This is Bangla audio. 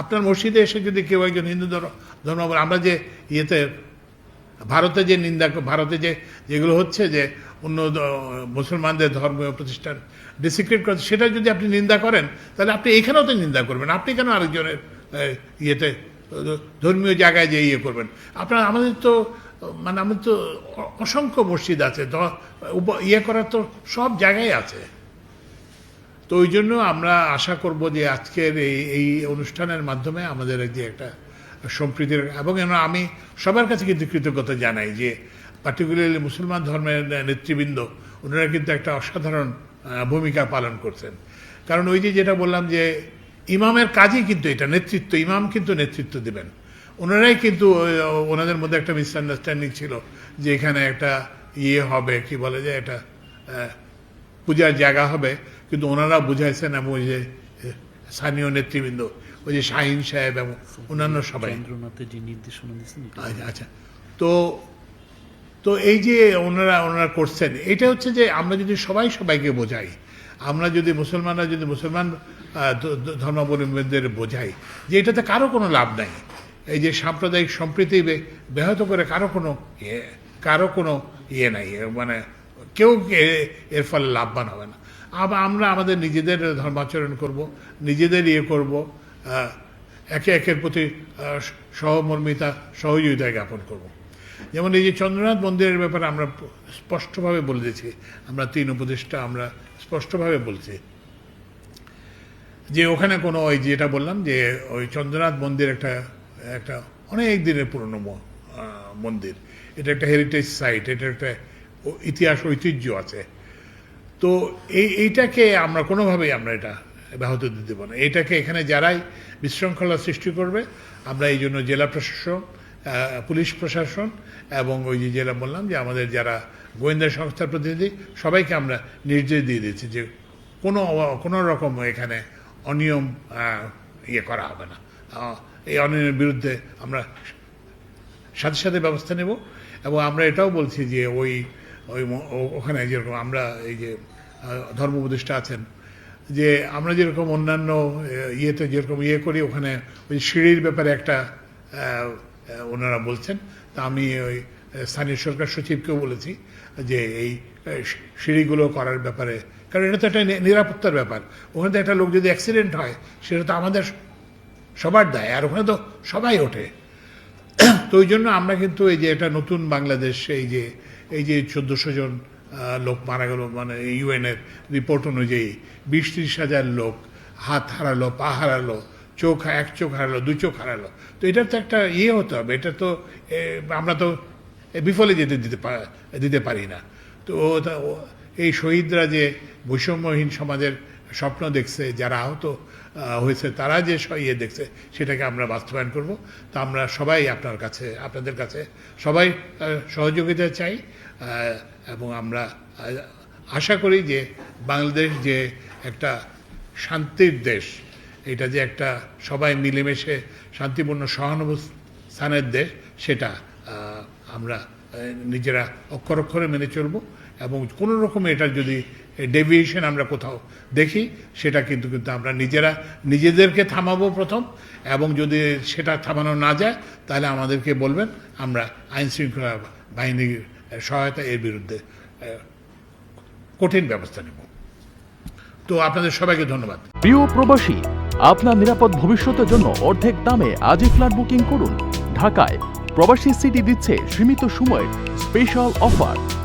আপনার মসজিদে এসে যদি কেউ একজন হিন্দু ধর্ম ধর্মাবলম্বী, আমরা যে ইয়েতে, ভারতে যে নিন্দা ভারতে যে যেগুলো হচ্ছে যে অন্য মুসলমানদের ধর্মীয় প্রতিষ্ঠান ডিসিক্রেট করছে সেটা যদি আপনি নিন্দা করেন, তাহলে আপনি এখানেও তো নিন্দা করবেন। আপনি কেন আরেকজনের ইয়েতে, ধর্মীয় জায়গায় যে ইয়ে করবেন? আপনার, আমাদের তো মানে আমাদের তো অসংখ্য মসজিদ আছে ইয়ে করার তো সব জায়গায় আছে। তো ওই জন্য আমরা আশা করব যে আজকের এই এই অনুষ্ঠানের মাধ্যমে আমাদের যে একটা সম্প্রীতির, এবং আমি সবার কাছে কিন্তু কৃতজ্ঞতা জানাই যে পার্টিকুলারলি মুসলমান ধর্মের নেতৃবৃন্দ, ওনারা কিন্তু একটা অসাধারণ ভূমিকা পালন করছেন। কারণ ওই যে যেটা বললাম যে ইমামের কাজই কিন্তু এটা, নেতৃত্ব, ইমাম কিন্তু নেতৃত্ব দেবেন। ওনারাই কিন্তু ওনাদের মধ্যে একটা মিসআন্ডারস্ট্যান্ডিং ছিল যে এখানে একটা ইয়ে হবে, কি বলে যে এটা পূজার জায়গা হবে। কিন্তু ওনারা বুঝাইছেন এবং ওই যে স্থানীয় নেতৃবৃন্দ ওই যে শাহিন সাহেব এবং অন্যান্য সবাই। যে নির্দেশনা দিয়েছেন আচ্ছা, আচ্ছা। তো তো এই যে ওনারা ওনারা করছেন এটা হচ্ছে যে আমরা যদি সবাই সবাইকে বোঝাই আমরা যদি মুসলমানরা যদি মুসলমান ধর্মাবলম্বীদের বোঝাই যে এটাতে কারও কোনো লাভ নাই। এই যে সাম্প্রদায়িক সম্প্রীতি ব্যাহত করে কারও কোনো ইয়ে কারও কোনো ইয়ে নাই মানে কেউ এর ফলে লাভবান হবে না। আবার আমরা আমাদের নিজেদের ধর্মাচরণ করব, নিজেদের ইয়ে করব একে একের প্রতি সহমর্মিতা, সহযোগিতা জ্ঞাপন করব। যেমন এই যে চন্দ্রনাথ মন্দিরের ব্যাপারে আমরা স্পষ্টভাবে বলে দিয়েছি, আমরা তিন উপদেষ্টা আমরা স্পষ্টভাবে বলছি। যে ওখানে কোনো ওই যেটা বললাম যে ওই চন্দ্রনাথ মন্দির একটা একটা অনেক দিনের পুরনো মন্দির। এটা একটা হেরিটেজ সাইট এটা একটা ইতিহাস ঐতিহ্য আছে। তো এই, এইটাকে আমরা কোনোভাবেই আমরা এটা ব্যাহত দিতে দেবো না। এটাকে এখানে যারাই বিশৃঙ্খলা সৃষ্টি করবে, আমরা এই জন্য জেলা প্রশাসন পুলিশ প্রশাসন এবং ওই যে জেলা বললাম যে আমাদের যারা গোয়েন্দা সংস্থার প্রতিনিধি, সবাইকে আমরা নির্দেশ দিয়ে দিয়েছি যে কোনো কোনো রকম এখানে অনিয়ম ইয়ে করা হবে না। এই অনিয়মের বিরুদ্ধে আমরা সাথে সাথে ব্যবস্থা নেব এবং আমরা এটাও বলছি যে ওই ওই ওখানে যেরকম আমরা এই যে ধর্ম উপদেষ্টা আছেন, যে আমরা যেরকম অন্যান্য ইয়েতে যেরকম ইয়ে করি, ওখানে ওই সিঁড়ির ব্যাপারে একটা ওনারা বলছেন। তা আমি ওই স্থানীয় সরকার সচিবকেও বলেছি যে এই সিঁড়িগুলো করার ব্যাপারে, কারণ এটা তো একটা নিরাপত্তার ব্যাপার। ওখানে একটা লোক যদি অ্যাক্সিডেন্ট হয়, সেটা তো আমাদের সবার দায়, আর ওখানে তো সবাই ওঠে। তো ওই জন্য আমরা কিন্তু এই যে এটা নতুন বাংলাদেশ, এই যে এই যে চোদ্দশো জন লোক মারা গেল মানে ইউএনের রিপোর্ট অনুযায়ী বিশ ত্রিশ হাজার লোক হাত হারালো পা হারালো চোখ এক চোখ হারালো দু চোখ হারালো। তো এটার তো একটা ইয়ে হতে হবে এটা তো আমরা তো বিফলে যেতে দিতে দিতে পারি না। তো এই শহীদরা যে বৈষম্যহীন সমাজের স্বপ্ন দেখছে যারা আহত আহ, হয়েছে, তারা যে ইয়ে দেখছে, সেটাকে আমরা বাস্তবায়ন করব। তা আমরা সবাই আপনার কাছে, আপনাদের কাছে সবাই সহযোগিতা চাই এবং আমরা আশা করি যে বাংলাদেশ যে একটা শান্তির দেশ, এটা যে একটা সবাই মিলেমিশে শান্তিপূর্ণ সহানুভূস্থানের দেশ, সেটা আমরা নিজেরা অক্ষর অক্ষরে মেনে চলব। এবং কোনো রকম এটার যদি ডেভিয়েশন আমরা কোথাও দেখি, সেটা কিন্তু কিন্তু আমরা নিজেরা, নিজেদেরকে থামাবো প্রথম, এবং যদি সেটা থামানো না যায়, তাহলে আমাদেরকে বলবেন, আমরা আইন শৃঙ্খলা বাহিনীর সহায়তা এর বিরুদ্ধে কঠিন ব্যবস্থা নেব। তো আপনাদের সবাইকে ধন্যবাদ। প্রিয় প্রবাসী, আপনার নিরাপদ ভবিষ্যতের জন্য অর্ধেক দামে আজই ফ্ল্যাট বুকিং করুন। ঢাকায় প্রবাসী সিটি দিচ্ছে সীমিত সময়ের স্পেশাল অফার।